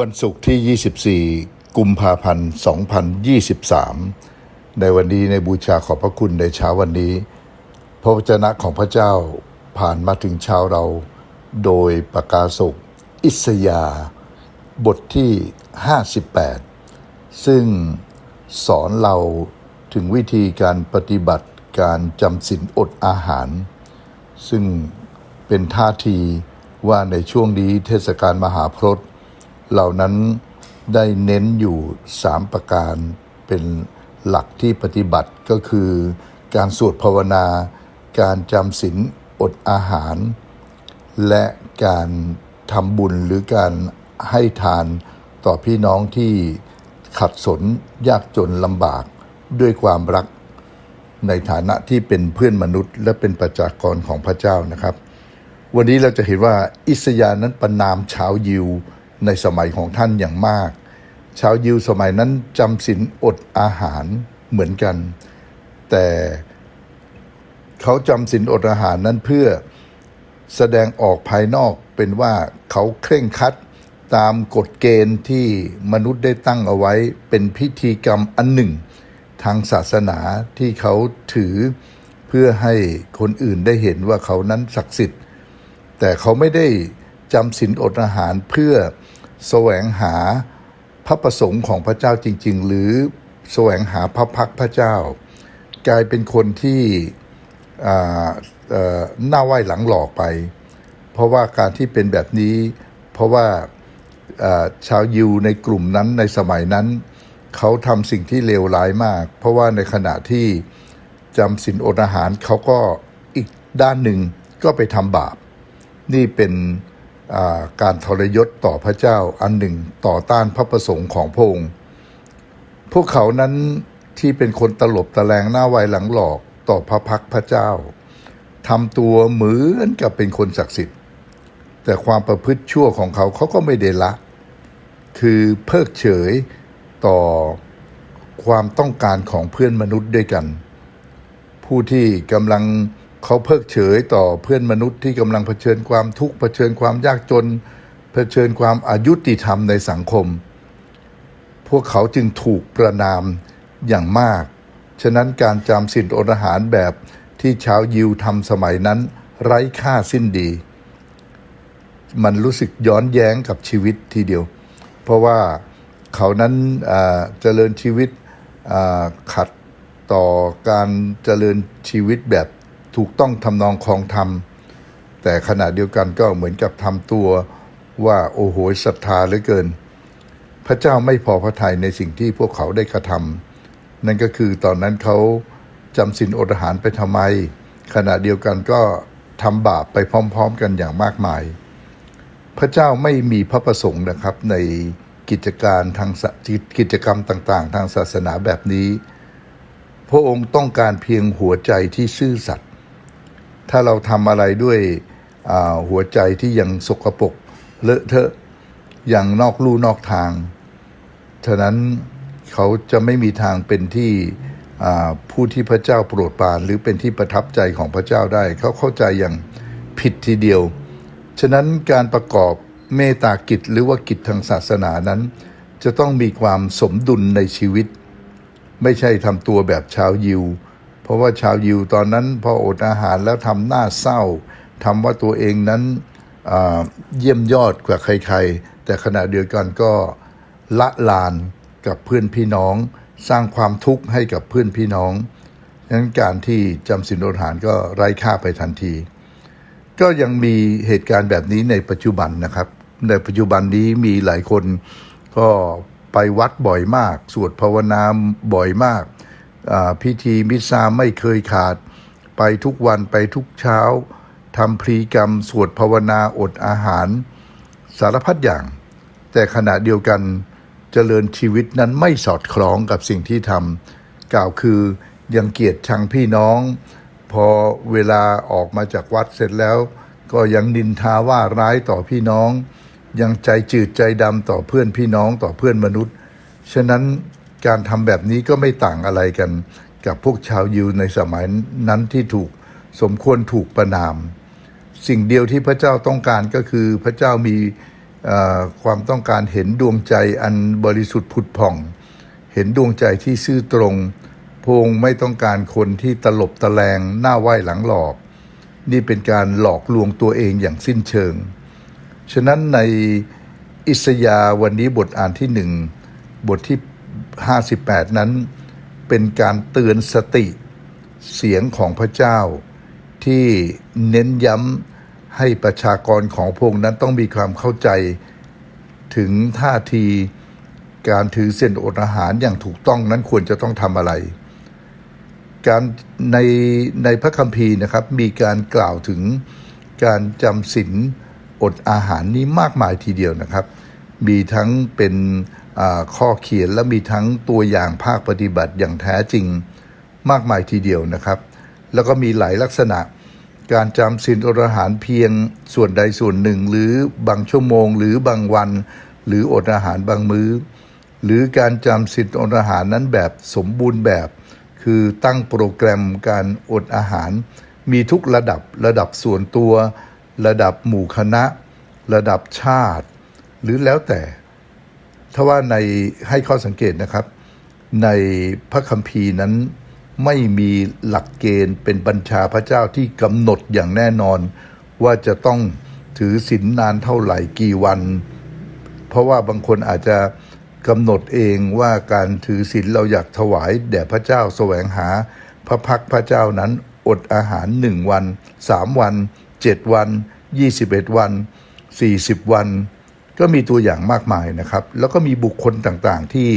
วันศุกร์ที่ 24 กุมภาพันธ์ 2023 ในวันนี้ในบูชาขอบพระคุณในเช้าวันนี้ พระวจนะของพระเจ้าผ่านมาถึงชาวเรา โดยประกาศกอิสยา บทที่ 58 ซึ่งสอนเราถึงวิธีการปฏิบัติการจำศีลอดอาหาร ซึ่งเป็นท่าทีว่าในช่วงนี้เทศกาลมหาพรต เหล่านั้นได้เน้นอยู่สามประการเป็นหลักที่ปฏิบัติก็คือ การสวดภาวนา การจำศีลอดอาหาร และการทำบุญหรือการให้ทานต่อพี่น้องที่ขัดสนยากจนลำบากด้วยความรักในฐานะที่เป็นเพื่อนมนุษย์ และเป็นประชากรของพระเจ้านะครับ วันนี้เราจะเห็นว่าอิสยาห์นั้นประนามชาวยิว ในสมัยของท่านอย่างมาก ชาวยิวสมัยนั้นจำศีลอดอาหารเหมือนกัน แต่เขาจำศีลอดอาหารนั้นเพื่อแสดงออกภายนอกเป็นว่าเขาเคร่งครัดตามกฎเกณฑ์ที่มนุษย์ได้ตั้งเอาไว้เป็นพิธีกรรมอันหนึ่ง ทางศาสนาที่เขาถือเพื่อให้คนอื่นได้เห็นว่าเขานั้นศักดิ์สิทธิ์ แต่เขาไม่ได้จำศีลอดอาหารเพื่อ แสวงหาพระประสงค์ของพระเจ้าจริง ๆ หรือแสวงหาพระพักพระเจ้า กลายเป็นคนที่หน้าไหว้หลังหลอกไป เพราะว่าการที่เป็นแบบนี้ เพราะว่าชาวยิวในกลุ่มนั้นในสมัยนั้น เขาทำสิ่งที่เลวร้ายมาก เพราะว่าในขณะที่จำศีลอดอาหารเขาก็อีกด้านหนึ่งก็ไปทำบาป นี่เป็น การทรยศต่อพระเจ้าอันหนึ่งต่อต้านพระประสงค์ของพระองค์ พวกเขานั้นที่เป็นคนตลบตะแลงหน้าไวหลังหลอกต่อพระพักพระเจ้าทำตัวเหมือนกับเป็นคนศักดิ์สิทธิ์ แต่ความประพฤติชั่วของเขาเขาก็ไม่ได้ละ คือเพิกเฉยต่อความต้องการของเพื่อนมนุษย์ด้วยกัน ผู้ที่กำลัง เขาเพิกเฉยต่อเพื่อนมนุษย์ที่กำลังเผชิญความทุกข์เผชิญความยากจน เผชิญความอายุติธรรมในสังคม พวกเขาจึงถูกประนามอย่างมาก ฉะนั้นการจำศีลอดอาหารแบบที่ชาวยิวทำสมัยนั้น ไร้ค่าสิ้นดี มันรู้สึกย้อนแย้งกับชีวิตทีเดียว เพราะว่าเขานั้นเจริญชีวิตขัดต่อการเจริญชีวิตแบบ ถูกต้องทำนองคลองธรรม แต่ขณะเดียวกันก็เหมือนกับทำตัวว่าโอ้โหศรัทธาเหลือเกิน พระเจ้าไม่พอพระทัยในสิ่งที่พวกเขาได้กระทำนั่นก็คือตอนนั้นเขาจำศีลอดอาหารไปทำไม ขณะเดียวกันก็ทำบาปไปพร้อม ๆ กันอย่างมากมาย พระเจ้าไม่มีพระประสงค์นะครับในกิจการทางกิจกรรมต่างๆ ทางศาสนาแบบนี้ พระองค์ต้องการเพียงหัวใจที่ซื่อสัตย์ ถ้าเราทำอะไรด้วยหัวใจที่ยังสกปรกเลอะเทอะยังนอกลู่นอกทาง ฉะนั้นเขาจะไม่มีทางเป็นที่ผู้ที่พระเจ้าโปรดปรานหรือเป็นที่ประทับใจของพระเจ้าได้ เขาเข้าใจอย่างผิดทีเดียว ฉะนั้นการประกอบเมตตากิจหรือว่ากิจทางศาสนานั้น จะต้องมีความสมดุลในชีวิต ไม่ใช่ทำตัวแบบชาวยิว เพราะว่าชาวยิวตอนนั้นพออดอาหารแล้วทำหน้าเศร้าทำว่าตัวเองนั้นเยี่ยมยอดกว่าใครๆ แต่ขณะเดียวกันก็ละลานกับเพื่อนพี่น้อง สร้างความทุกข์ให้กับเพื่อนพี่น้องฉะนั้นการที่จำศีลอดอาหารก็ไร้ค่าไปทันที ก็ยังมีเหตุการณ์แบบนี้ในปัจจุบันนะครับ ในปัจจุบันนี้มีหลายคนก็ไปวัดบ่อยมาก สวดภาวนาบ่อยมาก พิธีมิสซาไม่เคยขาด ไปทุกวันไปทุกเช้าทำพรีกรรม สวดภาวนาอดอาหาร สารพัดอย่าง แต่ขณะเดียวกันเจริญชีวิตนั้นไม่สอดคล้องกับสิ่งที่ทำกล่าวคือยังเกียรติชังพี่น้อง พอเวลาออกมาจากวัดเสร็จแล้ว ก็ยังนินทาว่าร้ายต่อพี่น้อง ยังใจจืดใจดำต่อเพื่อนพี่น้องต่อเพื่อนมนุษย์ ฉะนั้น การทำแบบนี้ก็ไม่ต่างอะไรกัน กับพวกชาวยิวในสมัยนั้นที่ถูกสมควรถูกประนาม สิ่งเดียวที่พระเจ้าต้องการก็คือพระเจ้ามีความต้องการเห็นดวงใจอันบริสุทธิ์ผุดผ่อง เห็นดวงใจที่ซื่อตรงพงไม่ต้องการคนที่ตลบตะแลงหน้าไหว้หลังหลอก นี่เป็นการหลอกลวงตัวเองอย่างสิ้นเชิง ฉะนั้นในอิสยาวันนี้บทอ่านที่หนึ่งบทที่ 58 นั้น เป็นการเตือนสติเสียงของพระเจ้า ที่เน้นย้ำให้ประชากรของพงค์นั้นต้องมีความเข้าใจ ถึงท่าทีการถือเส้นอดอาหารอย่างถูกต้องนั้นควรจะต้องทำอะไร การในในพระคัมภีร์นะครับ มีการกล่าวถึงการจำศีลอดอาหารนี้มากมายทีเดียวนะครับ มีทั้งเป็น ข้อเขียนและมีทั้งตัวอย่างภาคปฏิบัติอย่างแท้จริงมากมายทีเดียวนะครับ แล้วก็มีหลายลักษณะ การจำศีลอดอาหารเพียงส่วนใดส่วนหนึ่ง หรือบางชั่วโมง หรือบางวัน หรืออดอาหารบางมื้อ หรือการจำศีลอดอาหารนั้นแบบสมบูรณ์แบบ คือตั้งโปรแกรมการอดอาหาร มีทุกระดับระดับส่วนตัว ระดับหมู่คณะ ระดับชาติ หรือแล้วแต่ ถ้าว่าในให้ข้อสังเกตนะครับ ในพระคัมภีร์นั้นไม่มีหลักเกณฑ์เป็นบัญชาพระเจ้าที่กำหนดอย่างแน่นอน ว่าจะต้องถือศีลนานเท่าไหร่กี่วัน เพราะว่าบางคนอาจจะกำหนดเองว่าการถือศีลเราอยากถวายแด่พระเจ้าแสวงหา พระพักพระเจ้านั้นอดอาหารหนึ่งวันสามวันเจ็ดวันยี่สิบเอ็ดวันสี่สิบวัน ก็มีตัวอย่างมากมายนะครับ แล้วก็มีบุคคลต่างๆที่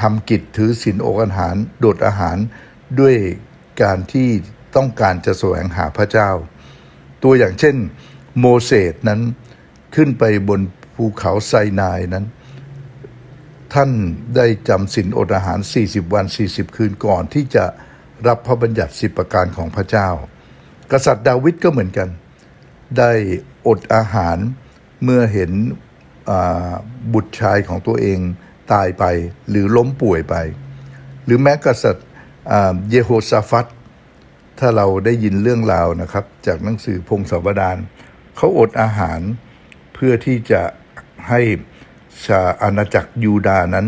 ทำกิจถือศีลอดอาหาร โดดอาหารด้วยการที่ต้องการจะแสวงหาพระเจ้า ตัวอย่างเช่นโมเสสนั้นขึ้นไปบนภูเขาไซนายนั้น ท่านได้จำศีลอดอาหาร 40 วัน 40 คืนก่อนที่จะรับพระบัญญัติสิบประการของพระเจ้า กษัตริย์ดาวิดก็เหมือนกัน ได้อดอาหาร เมื่อเห็นบุตรชายของตัวเองตายไปหรือล้มป่วยไป หรือแม้กษัตริย์เยโฮซาฟัตถ้าเราได้ยินเรื่องราวนะครับ จากหนังสือพงศาวดารเขาอดอาหารเพื่อที่จะให้ชาอาณาจักรยูดานั้น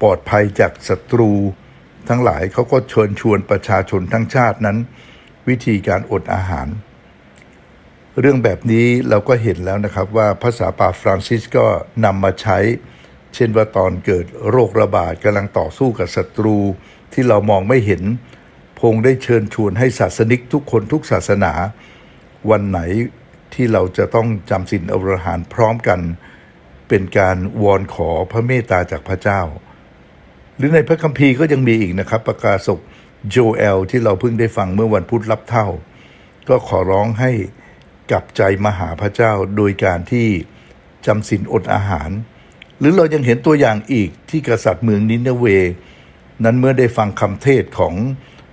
ปลอดภัยจากศัตรูทั้งหลายเขาก็เชิญชวนประชาชนทั้งชาตินั้น วิธีการอดอาหาร เรื่องแบบนี้เราก็เห็นแล้วนะครับว่าภาษาป่าฟรานซิสก็นำมาใช้ เช่นว่าตอนเกิดโรคระบาดกำลังต่อสู้กับศัตรู ที่เรามองไม่เห็น พงได้เชิญชวนให้ศาสนิกทุกคนทุกศาสนา วันไหนที่เราจะต้องจำศีลอดอาหารพร้อมกัน เป็นการวอนขอพระเมตตาจากพระเจ้า หรือในพระคัมภีร์ก็ยังมีอีกนะครับ ประกาศกโจเอลที่เราเพิ่งได้ฟังเมื่อวันพุธรับเท่า ก็ขอร้องให้ กลับใจมาหาพระเจ้าโดยการที่จำศีลอดอาหาร หรือเรายังเห็นตัวอย่างอีกที่กษัตริย์เมืองนินเนเว นั้นเมื่อได้ฟังคำเทศของ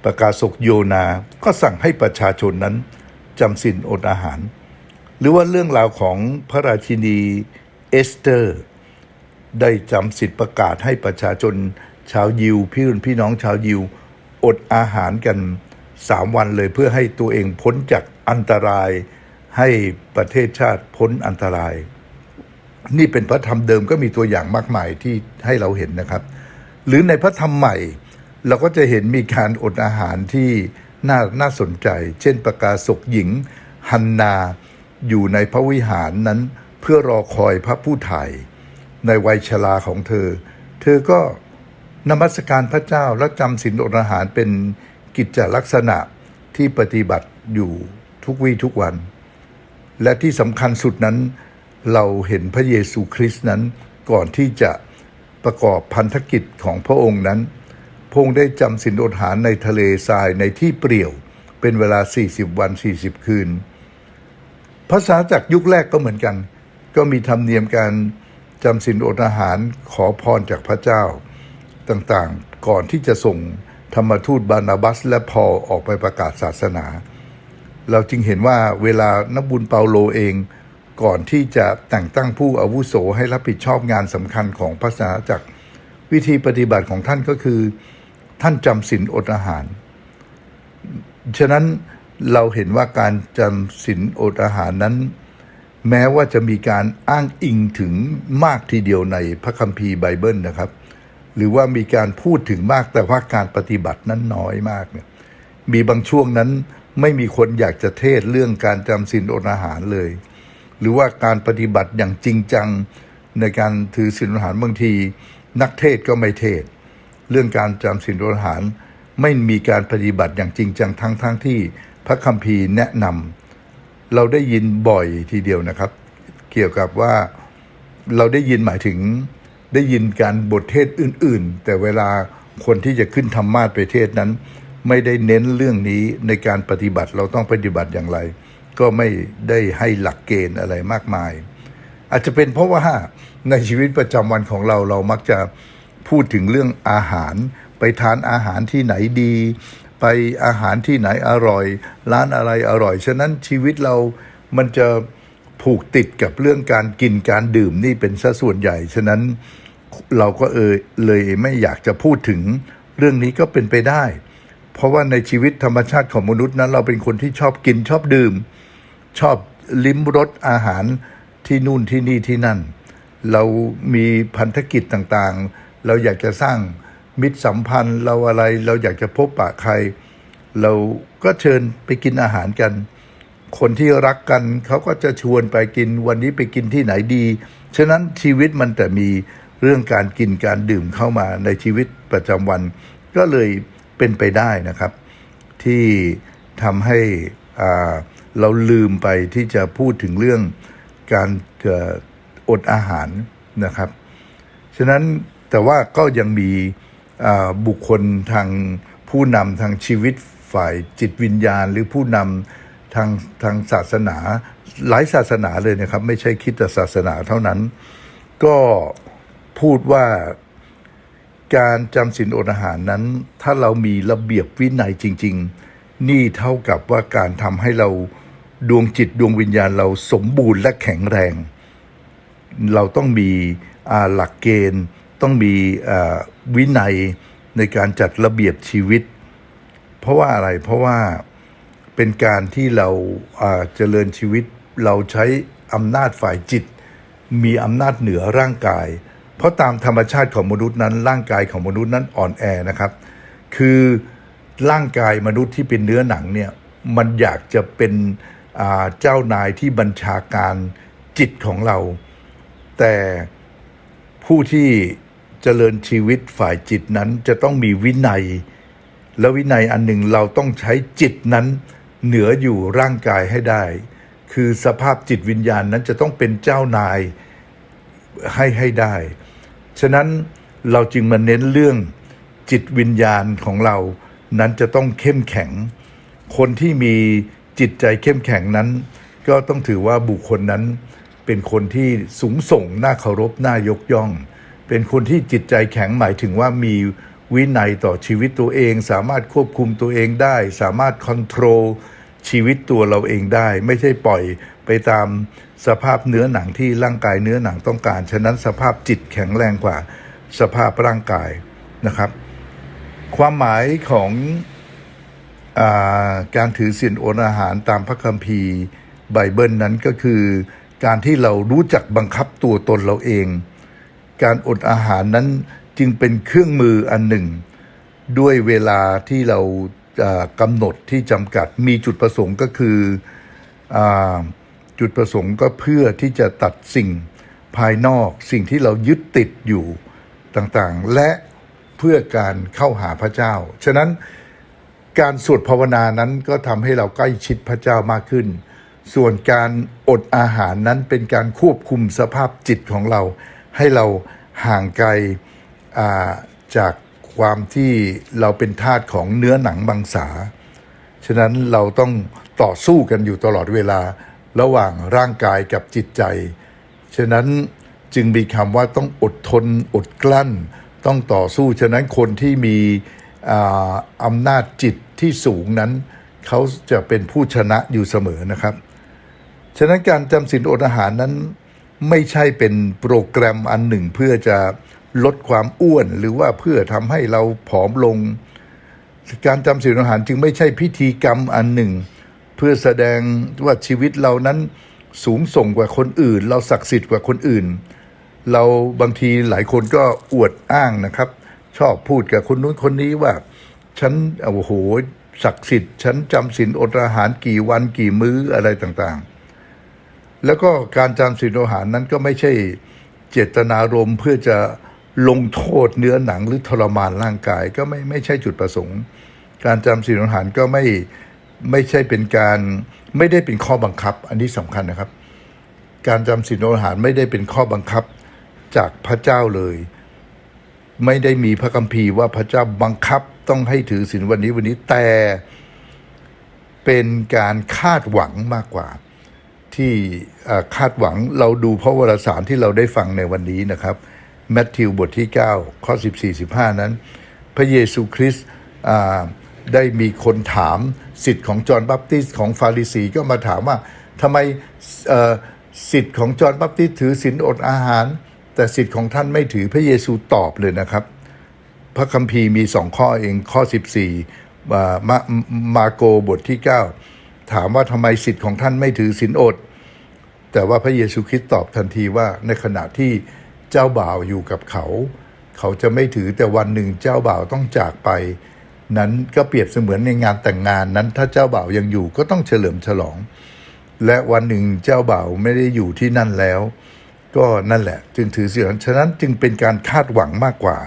ประกาศกโยนา ก็สั่งให้ประชาชนนั้นจำศีลอดอาหาร หรือว่าเรื่องราวของพระราชินีเอสเตอร์ ได้จำสิทธิประกาศให้ประชาชนชาวยิวพี่รุ่นพี่น้องชาวยิวอดอาหารกันสามวันเลยเพื่อให้ตัวเองพ้นจากอันตราย ให้ประเทศชาติพ้นอันตราย นี่เป็นพระธรรมเดิมก็มีตัวอย่างมากมายที่ให้เราเห็นนะครับ หรือในพระธรรมใหม่ เราก็จะเห็นมีการอดอาหารที่น่าน่าสนใจ เช่นประกาศกหญิงฮันนาอยู่ในพระวิหารนั้นเพื่อรอคอยพระผู้ถ่ายในวัยชราของเธอ เธอก็นมัสการพระเจ้าและจำศีลอดอาหารเป็นกิจจลักษณะที่ปฏิบัติอยู่ทุกวี่ทุกวัน และที่สำคัญสุดนั้น เราเห็นพระเยซูคริสต์นั้น ก่อนที่จะประกอบพันธกิจของพระองค์นั้น พระองค์ได้จำศีลอดหารในทะเลทรายในที่เปลี่ยว เป็นเวลา 40 วัน 40 คืน ภาษาจากยุคแรกก็เหมือนกัน ก็มีธรรมเนียมการจำศีลอดอาหารขอพรจากพระเจ้า ต่างๆ ก่อนที่จะส่งธรรมทูตบานาบัสและพอลออกไปประกาศศาสนา เราจึงเห็นว่าเวลานับุญเปาโลเอง ก่อนที่จะแต่งตั้งผู้อาวุโสให้รับผิดชอบงานสำคัญของพระศาสนาจักรวิธีปฏิบัติของท่านก็คือ ท่านจำศีลอดอาหาร ฉะนั้นเราเห็นว่าการจำศีลอดอาหารนั้น แม้ว่าจะมีการอ้างอิงถึงมากทีเดียวในพระคัมภีร์ไบเบิลนะครับ หรือว่ามีการพูดถึงมากแต่ว่าการปฏิบัตินั้นน้อยมากเนี่ยมีบางช่วงนั้น ไม่มีคนอยากจะเทศเรื่องการจำศีลอดอาหารเลย หรือว่าการปฏิบัติอย่างจริงจังในการถือศีลอดอาหารบางที นักเทศก็ไม่เทศ เรื่องการจำศีลอดอาหาร ไม่มีการปฏิบัติอย่างจริงจังทั้งทั้งที่พระคัมภีร์แนะนำเราได้ยินบ่อยทีเดียวนะครับ เกี่ยวกับว่าเราได้ยินหมายถึงได้ยินการบทเทศอื่น ๆ แต่เวลาคนที่จะขึ้นธรรมาสไปเทศนั้น ไม่ได้เน้นเรื่องนี้ในการปฏิบัติเราต้องปฏิบัติอย่างไร ก็ไม่ได้ให้หลักเกณฑ์อะไรมากมาย อาจจะเป็นเพราะว่าในชีวิตประจำวันของเราเรามักจะพูดถึงเรื่องอาหาร ไปทานอาหารที่ไหนดี ไปอาหารที่ไหนอร่อย ร้านอะไรอร่อย ฉะนั้นชีวิตเรามันจะผูกติดกับเรื่องการกินการดื่มนี่เป็นซะส่วนใหญ่ ฉะนั้นเราก็เออเลยไม่อยากจะพูดถึงเรื่องนี้ก็เป็นไปได้ เพราะว่าในชีวิตธรรมชาติของมนุษย์นั้น เราเป็นคนที่ชอบกินชอบดื่ม ชอบลิ้มรสอาหารที่นู่นที่นี่ที่นั่น เรามีพันธกิจต่างๆ เราอยากจะสร้างมิตรสัมพันธ์เราอะไรเราอยากจะพบปะใคร เราก็เชิญไปกินอาหารกัน คนที่รักกันเขาก็จะชวนไปกินวันนี้ไปกินที่ไหนดี ฉะนั้นชีวิตมันแต่มีเรื่องการกินการดื่มเข้ามาในชีวิตประจำวัน ก็เลย เป็นไปได้นะครับ ที่ทำให้เราลืมไปที่จะพูดถึงเรื่องการอดอาหารนะครับ ฉะนั้นแต่ว่าก็ยังมีบุคคลทางผู้นำทางชีวิตฝ่ายจิตวิญญาณ หรือผู้นำทางทางศาสนา หลายศาสนาเลยนะครับ ไม่ใช่คิดแต่ศาสนาเท่านั้น ก็พูดว่า การจำศีลอดอาหารนั้น ถ้าเรามีระเบียบวินัยจริง ๆ นี่เท่ากับว่าการทำให้เราดวงจิตดวงวิญญาณเราสมบูรณ์และแข็งแรง เราต้องมีหลักเกณฑ์ ต้องมีวินัยในการจัดระเบียบชีวิต เพราะว่าอะไรเพราะว่าเป็นการที่เราเจริญชีวิต เราใช้อำนาจฝ่ายจิต มีอำนาจเหนือร่างกาย เพราะตามธรรมชาติของมนุษย์นั้น ร่างกายของมนุษย์นั้นอ่อนแอนะครับ คือร่างกายมนุษย์ที่เป็นเนื้อหนังเนี่ยมันอยากจะเป็นเจ้านายที่บัญชาการจิตของเรา แต่ผู้ที่เจริญชีวิตฝ่ายจิตนั้นจะต้องมีวินัย และวินัยอันหนึ่งเราต้องใช้จิตนั้นเหนืออยู่ร่างกายให้ได้ คือสภาพจิตวิญญาณนั้นจะต้องเป็นเจ้านายให้ให้ได้ ฉะนั้นเราจึงมาเน้นเรื่องจิตวิญญาณของเรานั้นจะต้องเข้มแข็ง คนที่มีจิตใจเข้มแข็งนั้น ก็ต้องถือว่าบุคคลนั้น เป็นคนที่สูงส่งน่าเคารพน่ายกย่อง เป็นคนที่จิตใจแข็งหมายถึงว่ามีวินัยต่อชีวิตตัวเอง สามารถควบคุมตัวเองได้ สามารถคอนโทรล ชีวิตตัวเราเองได้ ไม่ใช่ปล่อยไปตามสภาพเนื้อหนังที่ร่างกายเนื้อหนังต้องการ ฉะนั้นสภาพจิตแข็งแรงกว่า สภาพร่างกายนะครับ ความหมายของอาการถือศีลอดอาหารตามพระคัมภีร์ไบเบิลนั้นก็คือการที่เรารู้จักบังคับตัวตนเราเอง การอดอาหารนั้นจึงเป็นเครื่องมืออันหนึ่ง ด้วยเวลาที่เราอ่า กำหนดที่จำกัดมีจุดประสงค์ก็คืออจุดประสงค์ก็เพื่อที่จะตัดสิ่งภายนอกสิ่งที่เรายึดติดอยู่ต่างๆ และเพื่อการเข้าหาพระเจ้า ฉะนั้นการสวดภาวนานั้นก็ทำให้เราใกล้ชิดพระเจ้ามากขึ้น ส่วนการอดอาหารนั้นเป็นการควบคุมสภาพจิตของเรา ให้เราห่างไกลจาก ความที่เราเป็นทาสของเนื้อหนังบังสา ฉะนั้นเราต้องต่อสู้กันอยู่ตลอดเวลาระหว่างร่างกายกับจิตใจ ฉะนั้นจึงมีคำว่าต้องอดทนอดกลั้น ต้องต่อสู้ ฉะนั้นคนที่มีอ่าอำนาจจิตที่สูงนั้น เขาจะเป็นผู้ชนะอยู่เสมอนะครับ ฉะนั้นการจำศีลอดอาหารนั้นไม่ใช่เป็นโปรแกรมอันหนึ่งเพื่อจะ ลดความอ้วนหรือว่าเพื่อทำให้เราผอมลง การจำศีลอดอาหารจึงไม่ใช่พิธีกรรมอันหนึ่ง เพื่อแสดงว่าชีวิตเรานั้นสูงส่งกว่าคนอื่น เราศักดิ์สิทธิ์กว่าคนอื่น เราบางทีหลายคนก็อวดอ้างนะครับ ชอบพูดกับคนนู้นคนนี้ว่า ฉันโอ้โหศักดิ์สิทธิ์ฉันจำศีลอดอาหารกี่วันกี่มื้ออะไรต่างๆ แล้วก็การจำศีลอดอาหารนั้นก็ไม่ใช่เจตนารมณ์เพื่อจะ ลงโทษเนื้อหนังหรือทรมานร่างกายก็ไม่ไม่ใช่จุดประสงค์ การจำศีลอาหารก็ไม่ไม่ใช่เป็นการไม่ได้เป็นข้อบังคับ อันนี้สำคัญนะครับ การจำศีลอาหารไม่ได้เป็นข้อบังคับจากพระเจ้าเลย ไม่ได้มีพระคัมภีร์ว่าพระเจ้าบังคับต้องให้ถือศีลวันนี้วันนี้แต่เป็นการคาดหวังมากกว่า ที่คาดหวังเราดูพระวรสารที่เราได้ฟังในวันนี้นะครับ แมทธิวบทที่ 9 ข้อ 14 15 นั้น พระเยซูคริสต์ได้มีคนถามสิทธิ์ของจอห์นบัพติสต์ของฟาริสีก็มาถามว่าทำไมสิทธิ์ของจอห์นบัพติสต์ถือศีลอดอาหาร แต่สิทธิ์ของท่านไม่ถือพระเยซูตอบเลยนะครับ พระคัมภีร์มีสองข้อเองข้อ 14ว่ามามาโกบทที่ 9 ถามว่าทำไมสิทธิ์ของท่านไม่ถือศีลอด แต่ว่าพระเยซูคริสต์ตอบทันทีว่าในขณะที่ เจ้าบ่าวอยู่กับเขา เขาจะไม่ถือแต่วันหนึ่งเจ้าบ่าวต้องจากไป นั้นก็เปรียบเสมือนในงานแต่งงานนั้น ถ้าเจ้าบ่าวยังอยู่ก็ต้องเฉลิมฉลอง และวันหนึ่งเจ้าบ่าวไม่ได้อยู่ที่นั่นแล้ว ก็นั่นแหละ จึงถือศีลฉะนั้นจึงเป็นการคาดหวังมากกว่า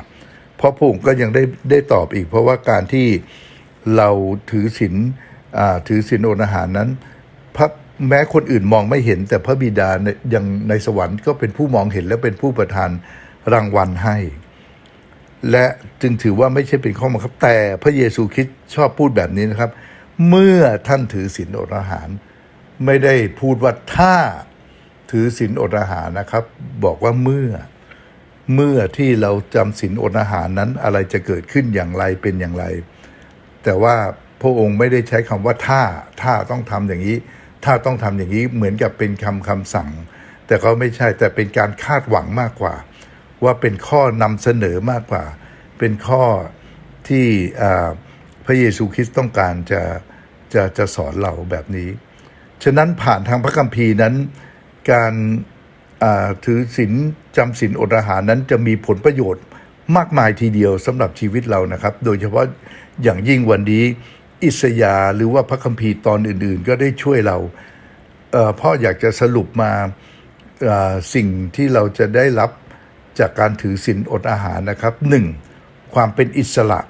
เพราะพระองค์ก็ยังได้ได้ตอบอีก เพราะว่าการที่เราถือศีลอ่าถือศีลอดอาหารนั้น พระ แม้คนอื่นมองไม่เห็น แต่พระบิดาในยังในสวรรค์ก็เป็นผู้มองเห็นและเป็นผู้ประทานรางวัลให้ และจึงถือว่าไม่ใช่เป็นข้อบังคับ แต่พระเยซูคริสต์ชอบพูดแบบนี้นะครับ เมื่อท่านถือศีลอดอาหาร ไม่ได้พูดว่าถ้าถือศีลอดอาหารนะครับ บอกว่าเมื่อเมื่อที่เราจำศีลอดอาหารนั้นอะไรจะเกิดขึ้นอย่างไรเป็นอย่างไร แต่ว่าพระองค์ไม่ได้ใช้คำว่าถ้าถ้าต้องทำอย่างนี้ ถ้าต้องทำอย่างนี้เหมือนกับเป็นคำคำสั่ง แต่ก็ไม่ใช่แต่เป็นการคาดหวังมากกว่า ว่าเป็นข้อนำเสนอมากกว่า เป็นข้อที่พระเยซูคริสต์ต้องการจะจะจะสอนเราแบบนี้ ฉะนั้นผ่านทางพระคัมภีร์นั้น การถือศีลจำศีลอดอาหารนั้นจะมีผลประโยชน์มากมายทีเดียวสำหรับชีวิตเรานะครับ โดยเฉพาะอย่างยิ่งวันนี้ อิสยาหรือว่าพระคัมภีร์ตอนอื่น ๆ ก็ได้ช่วยเราเพ่ออยากจะสรุปมาสิ่งที่เราจะได้รับจากการถือศีลอดอาหารนะครับหนึ่งความเป็นอิสระ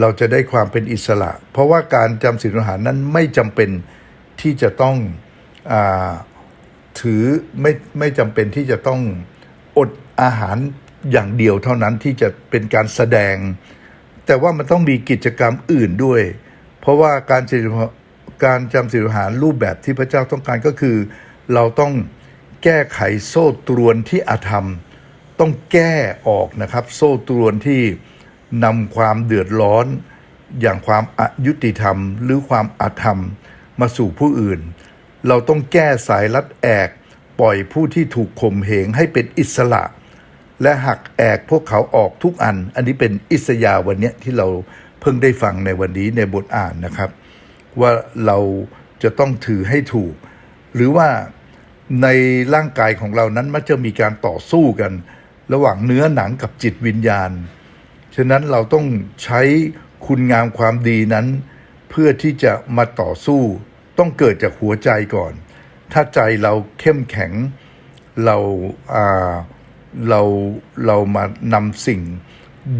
เราจะได้ความเป็นอิสระ เพราะว่าการจำศีลอดอาหารนั้นไม่จำเป็นที่จะต้องอถือไม่ไม่จำเป็นที่จะต้องอดอาหารอย่างเดียวเท่านั้นที่จะเป็นการแสดง แต่ว่ามันต้องมีกิจกรรมอื่นด้วย เพราะว่าการการจำศีลอาหารรูปแบบที่พระเจ้าต้องการก็คือ เราต้องแก้ไขโซ่ตรวนที่อาธรรม ต้องแก้ออกนะครับ โซ่ตรวนที่นำความเดือดร้อน อย่างความอายุติธรรม หรือความอาธรรมมาสู่ผู้อื่น เราต้องแก้สายลัดแอก ปล่อยผู้ที่ถูกข่มเหงให้เป็นอิสระ และหักแอกพวกเขาออกทุกอัน อันนี้เป็นอิสยาวันนี้ที่เราเพิ่งได้ฟังในวันนี้ในบทอ่านนะครับ ว่าเราจะต้องถือให้ถูก หรือว่าในร่างกายของเรานั้นมันจะมีการต่อสู้กัน ระหว่างเนื้อหนังกับจิตวิญญาณ ฉะนั้นเราต้องใช้คุณงามความดีนั้น เพื่อที่จะมาต่อสู้ต้องเกิดจากหัวใจก่อน ถ้าใจเราเข้มแข็งเราอ่า เราเรามานำสิ่ง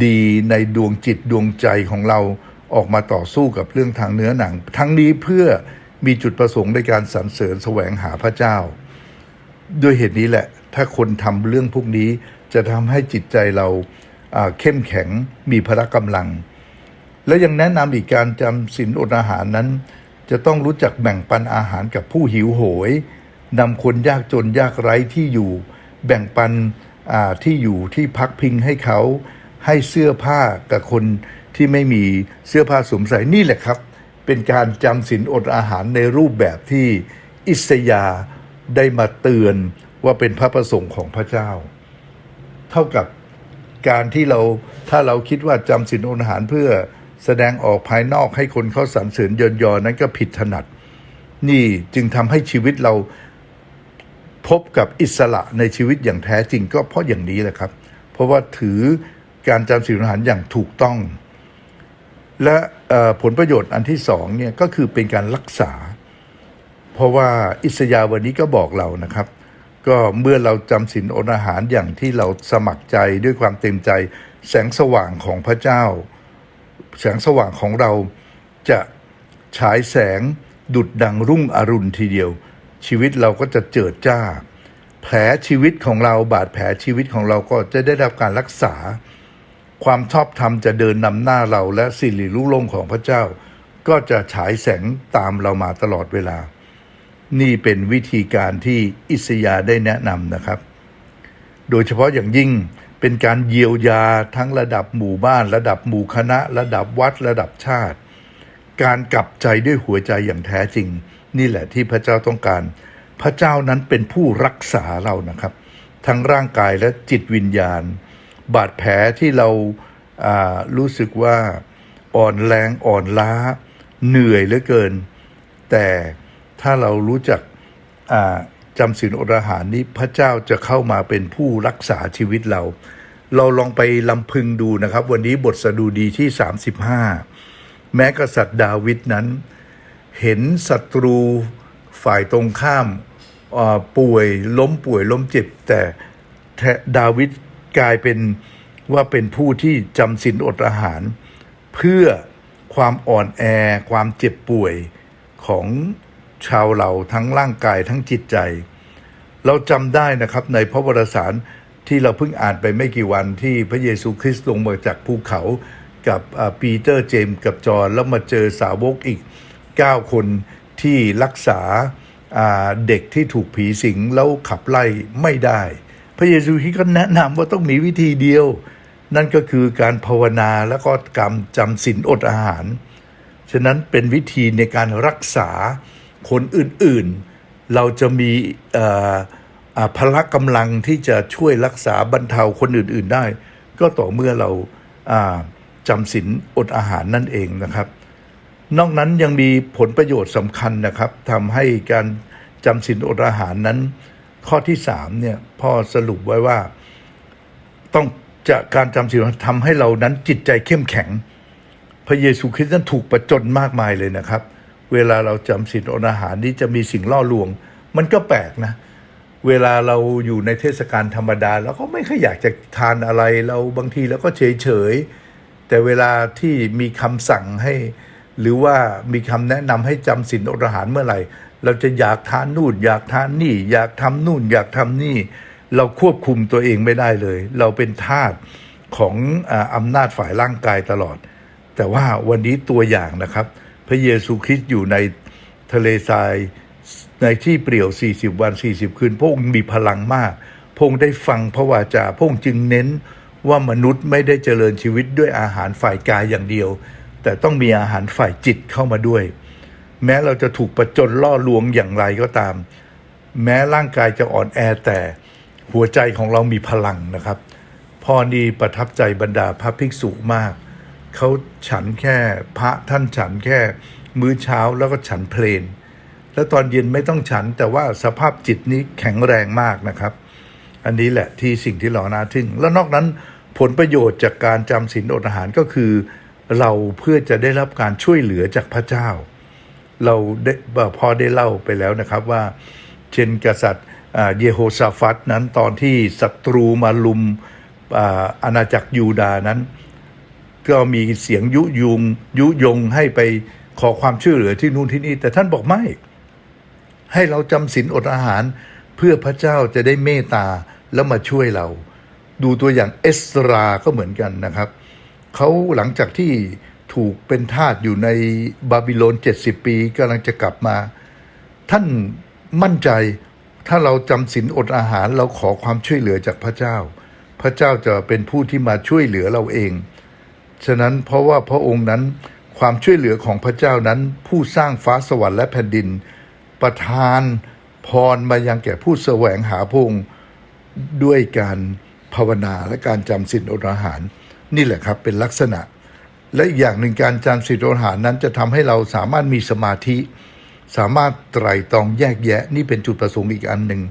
ดีในดวงจิตดวงใจของเราออกมาต่อสู้กับเรื่องทางเนื้อหนัง ทั้งนี้เพื่อมีจุดประสงค์ในการสรรเสริญแสวงหาพระเจ้า ด้วยเหตุนี้แหละ ถ้าคนทำเรื่องพวกนี้จะทำให้จิตใจเราเข้มแข็งมีพละกำลัง และยังแนะนำอีกการจำศีลอดอาหารนั้น จะต้องรู้จักแบ่งปันอาหารกับผู้หิวโหยนำคนยากจนยากไร้ที่อยู่ แบ่งปัน ที่อยู่ที่พักพิงให้เขาให้เสื้อผ้ากับคนที่ไม่มีเสื้อผ้าสวมใส่นี่แหละครับ เป็นการจำศีลอดอาหารในรูปแบบที่อิสยาได้มาเตือนว่าเป็นพระประสงค์ของพระเจ้า เท่ากับการที่เราถ้าเราคิดว่าจำศีลอดอาหารเพื่อแสดงออกภายนอกให้คนเขาสรรเสริญยนยอนั้นก็ผิดถนัด นี่จึงทำให้ชีวิตเรา พบกับอิสระในชีวิตอย่างแท้จริงก็เพราะอย่างนี้แหละครับ เพราะว่าถือการจำศีลอาหารอย่างถูกต้อง และผลประโยชน์อันที่สองเนี่ยก็คือเป็นการรักษา เพราะว่าอิสยาวันนี้ก็บอกเรานะครับ ก็เมื่อเราจำศีลอดอาหารอย่างที่เราสมัครใจด้วยความเต็มใจ แสงสว่างของพระเจ้า แสงสว่างของเราจะฉายแสงดุดดังรุ่งอรุณทีเดียว ชีวิตเราก็จะเจิดจ้า แผลชีวิตของเราบาดแผลชีวิตของเราก็จะได้รับการรักษา ความชอบธรรมจะเดินนำหน้าเราและสิริรุ่งของพระเจ้า ก็จะฉายแสงตามเรามาตลอดเวลา นี่เป็นวิธีการที่อิสยาได้แนะนำนะครับ โดยเฉพาะอย่างยิ่งเป็นการเยียวยาทั้งระดับหมู่บ้าน ระดับหมู่คณะ ระดับวัดระดับชาติ การกลับใจด้วยหัวใจอย่างแท้จริง นี่แหละที่พระเจ้าต้องการ พระเจ้านั้นเป็นผู้รักษาเรานะครับ ทั้งร่างกายและจิตวิญญาณ บาดแผลที่เราอ่ารู้สึกว่าอ่อนแรงอ่อนล้า เหนื่อยเหลือเกิน แต่ถ้าเรารู้จักจำศีลอดอาหารนี้พระเจ้าจะเข้ามาเป็นผู้รักษาชีวิตเรา เราลองไปลำพึงดูนะครับ วันนี้บทสดุดีที่ 35 แม้กษัตริย์ดาวิดนั้น เห็นศัตรูฝ่ายตรงข้ามป่วยล้มป่วยล้มเจ็บ แต่ดาวิดกลายเป็นว่าเป็นผู้ที่จำศีลอดอาหาร เพื่อความอ่อนแอความเจ็บป่วยของชาวเราทั้งร่างกายทั้งจิตใจ เราจำได้นะครับในพระวรสารที่เราเพิ่งอ่านไปไม่กี่วันที่พระเยซูคริสต์ลงมาจากภูเขากับปีเตอร์เจมส์กับจอห์แล้วมาเจอสาวกอีก 9 คนที่รักษาเด็กที่ถูกผีสิงแล้วขับไล่ไม่ได้ พระเยซูคริสต์ก็แนะนำว่าต้องมีวิธีเดียว นั่นก็คือการภาวนาแล้วก็กรรมจำศีลอดอาหาร ฉะนั้นเป็นวิธีในการรักษาคนอื่นๆ เราจะมีพละกำลังที่จะช่วยรักษาบรรเทาคนอื่นๆได้ ก็ต่อเมื่อเราจำศีลอดอาหารนั่นเองนะครับ นอกนั้นยังมีผลประโยชน์สำคัญนะครับทำให้การจำศีลอดอาหารนั้น ข้อที่สามเนี่ยพ่อสรุปไว้ว่าต้องจะการจำศีลทำให้เรานั้นจิตใจเข้มแข็ง พระเยซูคริสต์นั้นถูกประจนมากมายเลยนะครับ เวลาเราจำศีลอดอาหารนี่จะมีสิ่งล่อลวง มันก็แปลกนะเวลาเราอยู่ในเทศกาลธรรมดาเราก็ไม่ค่อยอยากจะทานอะไรเราบางทีเราก็เฉยเฉยแต่เวลาที่มีคำสั่งให้ หรือว่ามีคำแนะนำให้จำศีลอดอาหารเมื่อไหร่ เราจะอยากทานนู่นอยากทานนี่ อยากทำนู่นอยากทำนี่ เราควบคุมตัวเองไม่ได้เลย เราเป็นทาสของอาอำนาจฝ่ายร่างกายตลอด แต่ว่าวันนี้ตัวอย่างนะครับ พระเยซูคริสต์อยู่ในทะเลทรายในที่เปลี่ยว 40 วัน 40 คืน พระองค์มีพลังมาก พระองค์ได้ฟังพระวาจา พระองค์จึงเน้นว่ามนุษย์ไม่ได้เจริญชีวิตด้วยอาหารฝ่ายกายอย่างเดียว แต่ต้องมีอาหารฝ่ายจิตเข้ามาด้วย แม้เราจะถูกประจนล่อลวงอย่างไรก็ตาม แม้ร่างกายจะอ่อนแอแต่หัวใจของเรามีพลังนะครับพ่อนี่ประทับใจบรรดาพระภิกษุมาก เขาฉันแค่พระท่านฉันแค่ มื้อเช้าแล้วก็ฉันเพลน แล้วตอนเย็นไม่ต้องฉันแต่ว่าสภาพจิตนี้แข็งแรงมากนะครับ อันนี้แหละที่สิ่งที่เราน่าทึ่ง แล้วนอกนั้นผลประโยชน์จากการจำศีลอดอาหารก็คือ เราเพื่อจะได้รับการช่วยเหลือจากพระเจ้า เราได้พอได้เล่าไปแล้วนะครับว่า เช่นกษัตริย์เยโฮชาฟัตนั้นตอนที่ศัตรูมาลุมอ่าอาณาจักรยูดานั้น ก็มีเสียงยุยงยุยงให้ไปขอความช่วยเหลือที่นู่นที่นี่ แต่ท่านบอกไม่ ให้เราจำศีลอดอาหารเพื่อพระเจ้าจะได้เมตตาแล้วมาช่วยเรา ดูตัวอย่างเอสราก็เหมือนกันนะครับ เขาหลังจากที่ถูกเป็นทาสอยู่ในบาบิโลน 70 ปีกำลังจะกลับมา ท่านมั่นใจถ้าเราจำศีลอดอาหารเราขอความช่วยเหลือจากพระเจ้า พระเจ้าจะเป็นผู้ที่มาช่วยเหลือเราเอง ฉะนั้นเพราะว่าพระองค์นั้นความช่วยเหลือของพระเจ้านั้น ผู้สร้างฟ้าสวรรค์และแผ่นดิน ประทานพรมายังแก่ผู้แสวงหาพงด้วยการภาวนาและการจำศีลอดอาหาร นี่แหละครับเป็นลักษณะ และอีกอย่างหนึ่งการจำศีลอดอาหารนั้นจะทำให้เราสามารถมีสมาธิ สามารถไตร่ตรองแยกแยะ นี่เป็นจุดประสงค์อีกอันหนึ่ง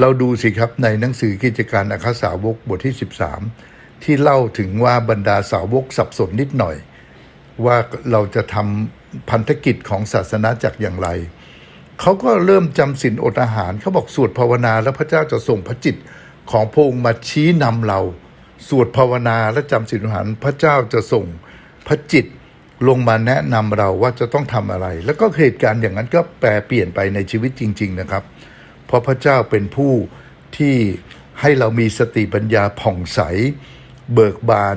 เราดูสิครับในหนังสือกิจการอัครสาวกบทที่ 13 ที่เล่าถึงว่าบรรดาสาวกสับสนนิดหน่อย ว่าเราจะทำพันธกิจของศาสนาจักรอย่างไรเขาก็เริ่มจำศีลอดอาหารเขาบอกสวดภาวนา แล้วพระเจ้าจะส่งพระจิตของพระองค์มาชี้นำเรา สวดภาวนาและจำศีลหารพระเจ้าจะส่งพระจิตลงมาแนะนำเราว่าจะต้องทำอะไร แล้วก็เหตุการณ์อย่างนั้นก็แปลเปลี่ยนไปในชีวิตจริง ๆนะครับ เพราะพระเจ้าเป็นผู้ที่ให้เรามีสติปัญญาผ่องใส เบิกบาน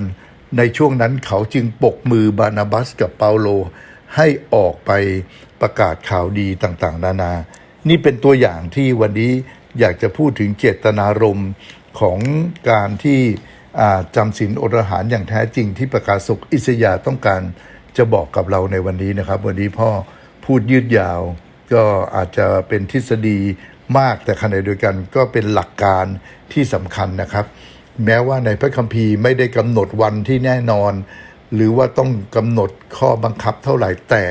ในช่วงนั้นเขาจึงปกมือบานาบัสกับเปาโล ให้ออกไปประกาศข่าวดีต่างๆ นานา นี่เป็นตัวอย่างที่วันนี้อยากจะพูดถึงเจตนารมณ์ของการที่ จำศีลอดอาหารอย่างแท้จริงที่ประกาศสุขอิสยาต้องการจะบอกกับเราในวันนี้นะครับ วันนี้พ่อพูดยืดยาว ก็อาจจะเป็นทฤษฎีมากแต่ขณะเดียวกันก็เป็นหลักการที่สำคัญนะครับ แม้ว่าในพระคัมภีร์ไม่ได้กำหนดวันที่แน่นอน หรือว่าต้องกำหนดข้อบังคับเท่าไหร่แต่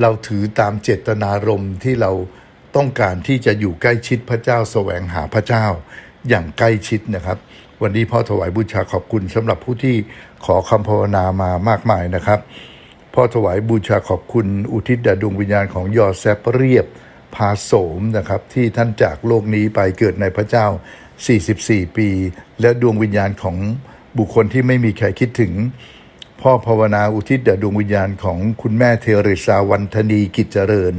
เราถือตามเจตนารมณ์ที่เราต้องการที่จะอยู่ใกล้ชิดพระเจ้าแสวงหาพระเจ้าอย่างใกล้ชิดนะครับ วันนี้พ่อถวายบูชาขอบคุณสำหรับผู้ที่ขอคำภาวนามามากมายนะครับ พ่อถวายบูชาขอบคุณอุทิศแด่ดวงวิญญาณของยอแซปเรียบพาโสมนะครับ ที่ท่านจากโลกนี้ไปเกิดในพระเจ้า 44 ปี และดวงวิญญาณของบุคคลที่ไม่มีใครคิดถึง พ่อภาวนาอุทิศแด่ดวงวิญญาณของคุณแม่เทเรซาวันธนีกิจเจริญ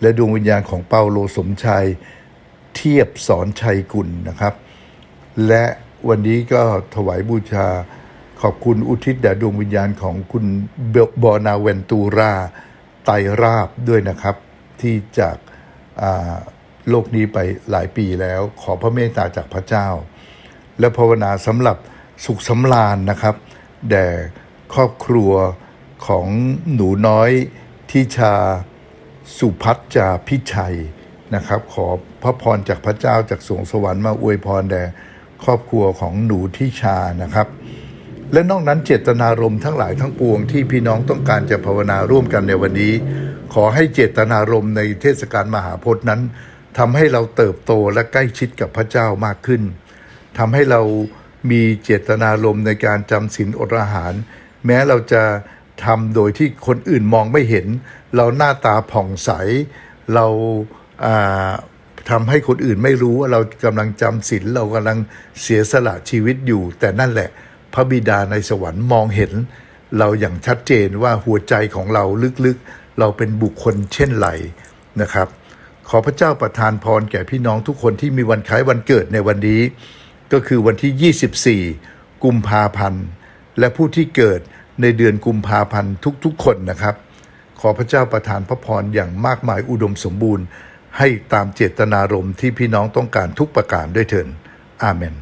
และดวงวิญญาณของเปาโลสมชัยเทียบสอนชัยกุลนะครับ และ วันนี้ก็ถวายบูชา ขอบคุณอุทิศแด่ดวงวิญญาณของคุณเบลบอนาเวนตูราไตราบด้วยนะครับ ที่จากาโลกนี้ไปหลายปีแล้ว ขอพระเมตตาจากพระเจ้า และภาวนาสำหรับสุขสำราญนะครับ แด่ครอบครัวของหนูน้อยทิชาสุพัฒจาพิชัยนะครับ ขอพระพรจากพระเจ้าจากสวงสวรรค์มาอวยพรแด่ ครอบครัวของหนูทิชานะครับ และนอกนั้นเจตนารมณ์ทั้งหลายทั้งปวงที่พี่น้องต้องการจะภาวนาร่วมกันในวันนี้ ขอให้เจตนารมณ์ในเทศกาลมหาพจน์นั้นทำให้เราเติบโตและใกล้ชิดกับพระเจ้ามากขึ้นทำให้เรามีเจตนารมณ์ในการจำศีลอดอาหาร แม้เราจะทำโดยที่คนอื่นมองไม่เห็น เราหน้าตาผ่องใส เรา อ่าทำให้คนอื่นไม่รู้ว่าเรากำลังจำศีลเรากำลังเสียสละชีวิตอยู่ แต่นั่นแหละ พระบิดาในสวรรค์มองเห็น เราอย่างชัดเจนว่าหัวใจของเราลึกๆ เราเป็นบุคคลเช่นไรนะครับ ขอพระเจ้าประทานพรแก่พี่น้องทุกคนที่มีวันคล้ายวันเกิดในวันนี้ ก็คือวันที่ 24 กุมภาพันธ์ และผู้ที่เกิดในเดือนกุมภาพันธ์ทุกๆ คนนะครับ ขอพระเจ้าประทานพระพรอย่างมากมายอุดมสมบูรณ์ ให้ตามเจตนารมณ์ที่พี่น้องต้องการทุกประการด้วยเถินอาเมน